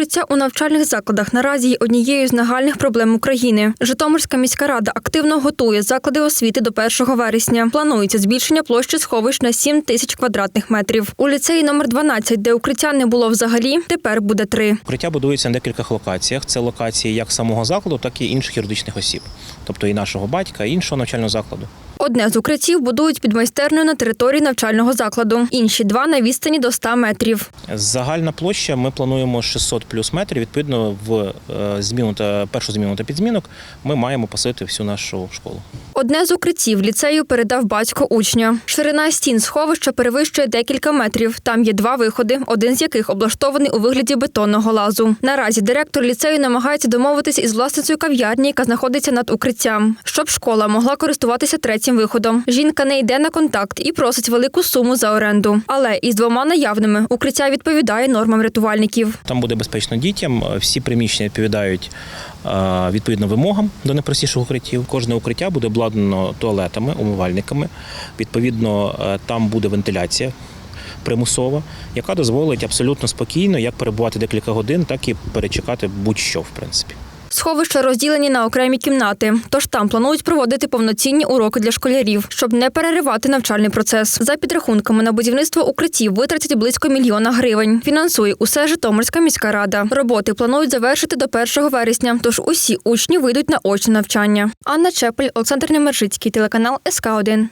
Укриття у навчальних закладах наразі є однією з нагальних проблем України. Житомирська міська рада активно готує заклади освіти до 1 вересня. Планується збільшення площі сховищ на 7 тисяч квадратних метрів. У ліцеї номер 12, де укриття не було взагалі, тепер буде три. Укриття будується на декількох локаціях. Це локації як самого закладу, так і інших юридичних осіб, тобто і нашого батька, і іншого навчального закладу. Одне з укриттів будують під майстерною на території навчального закладу. Інші два на відстані до 100 метрів. Загальна площа ми плануємо 600 плюс метрів. Відповідно, в е, зміну та першу зміну та підзмінок ми маємо посити всю нашу школу. Одне з укриттів ліцею передав батько учня. Ширина стін сховища перевищує декілька метрів. Там є два виходи, один з яких облаштований у вигляді бетонного лазу. Наразі директор ліцею намагається домовитися із власницею кав'ярні, яка знаходиться над укриттям, щоб школа могла користуватися третім виходом. Жінка не йде на контакт і просить велику суму за оренду. Але із двома наявними укриття відповідає нормам рятувальників. Там буде безпечно дітям. Всі приміщення відповідають е, відповідно вимогам до найпростіших укриттів. Кожне укриття буде обладнано туалетами, умивальниками. Відповідно, е, там буде вентиляція. Примусова, яка дозволить абсолютно спокійно як перебувати декілька годин, так і перечекати будь-що, в принципі. Сховища розділені на окремі кімнати, тож там планують проводити повноцінні уроки для школярів, щоб не переривати навчальний процес. За підрахунками на будівництво укриттів витратять близько мільйона гривень. Фінансує усе Житомирська міська рада. Роботи планують завершити до 1 вересня, тож усі учні вийдуть на очне навчання. Анна Чепель, Олександр Немержицький, телеканал СК 1